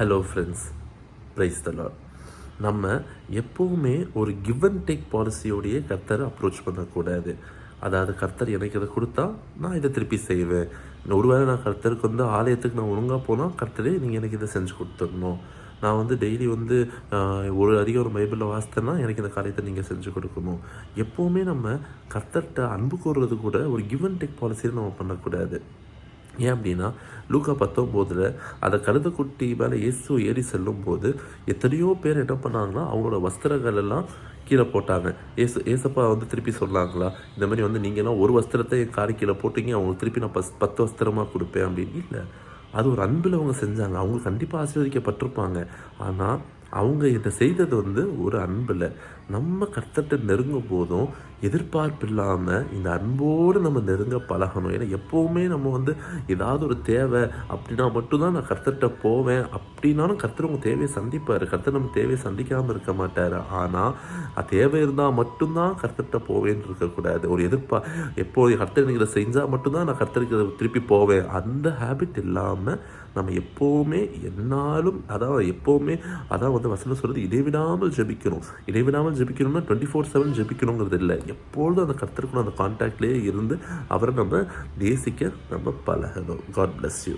Hello friends price தலாட் நம்ம எப்போவுமே ஒரு கிவ் அண்ட் டேக் பாலிசியோடையே கர்த்தரை அப்ரோச் பண்ணக்கூடாது. அதாவது கர்த்தர் எனக்கு இதை கொடுத்தா நான் இதை திருப்பி செய்வேன். ஒருவேளை நான் கர்த்தருக்கு வந்து ஆலயத்துக்கு நான் ஒழுங்காக போனால் கர்த்தரே நீங்கள் எனக்கு இதை செஞ்சு கொடுத்துடணும். நான் வந்து டெய்லி வந்து ஒரு அதிகம் பைபிளில் வாசித்தேன்னா எனக்கு இந்த காரியத்தை நீங்கள் செஞ்சு கொடுக்கணும். எப்போவுமே நம்ம கர்த்தர்கிட்ட அன்பு கூறுறது கூட ஒரு கிவ் அண்ட் டேக் பாலிசியை நம்ம பண்ணக்கூடாது. ஏன் அப்படின்னா லூக்கா பத்தொம்போதில் அதை கழுதக்குட்டி மேலே இயேசு ஏறி செல்லும் போது எத்தனையோ பேர் என்ன பண்ணாங்கன்னா அவங்களோட வஸ்திரங்கள் எல்லாம் கீழே போட்டாங்க. ஏசு ஏசப்பா வந்து திருப்பி சொன்னாங்களா இந்த மாதிரி வந்து நீங்கள்லாம் ஒரு வஸ்திரத்தை என் காரி கீழே போட்டீங்க அவங்களுக்கு திருப்பி நான் பஸ் பத்து வஸ்திரமாக கொடுப்பேன் அப்படின்னு. இல்லை. அது ஒரு அன்பில் அவங்க செஞ்சாங்க. அவங்க கண்டிப்பாக ஆசீர்வதிக்கப்பட்டிருப்பாங்க. ஆனால் அவங்க இதை செய்தது வந்து ஒரு அன்பில். நம்ம கர்த்தர்கிட்ட நெருங்கும் போதும் எதிர்பார்ப்பு இல்லாமல் இந்த அன்போடு நம்ம நெருங்க பழகணும். ஏன்னா எப்போவுமே நம்ம வந்து ஏதாவது ஒரு தேவை அப்படின்னா மட்டும்தான் நான் கர்த்தர்கிட்ட போவேன் அப்படின்னாலும் கர்த்தர் உங்கள் தேவையை சந்திப்பார். கர்த்தர் நம்ம தேவையை சந்திக்காமல் இருக்க மாட்டார். ஆனால் அது தேவை இருந்தால் மட்டும்தான் கர்த்தர்கிட்ட போவேன்னு இருக்கக்கூடாது. ஒரு எதிர்ப்பா எப்போ கர்த்தர் நீங்கள் செஞ்சால் மட்டும்தான் நான் கர்த்தருக்கு திருப்பி போவேன். அந்த ஹேபிட் இல்லாமல் நம்ம எப்போவுமே என்னாலும் அதான் எப்போவுமே அதான் வந்து வசனம் சொல்கிறது இடைவிடாமல் ஜெபிக்கணும். இடைவிடாமல் ஜெபிக்கணும்னா டுவெண்ட்டி ஃபோர் செவன் ஜெபிக்கணுங்கிறது இல்லை. எப்பொழுதும் அந்த கர்த்தருக்குள்ள அந்த கான்டாக்ட்லேயே இருந்து அவரை நம்ம நேசிக்க நம்ம பழகணும். God bless you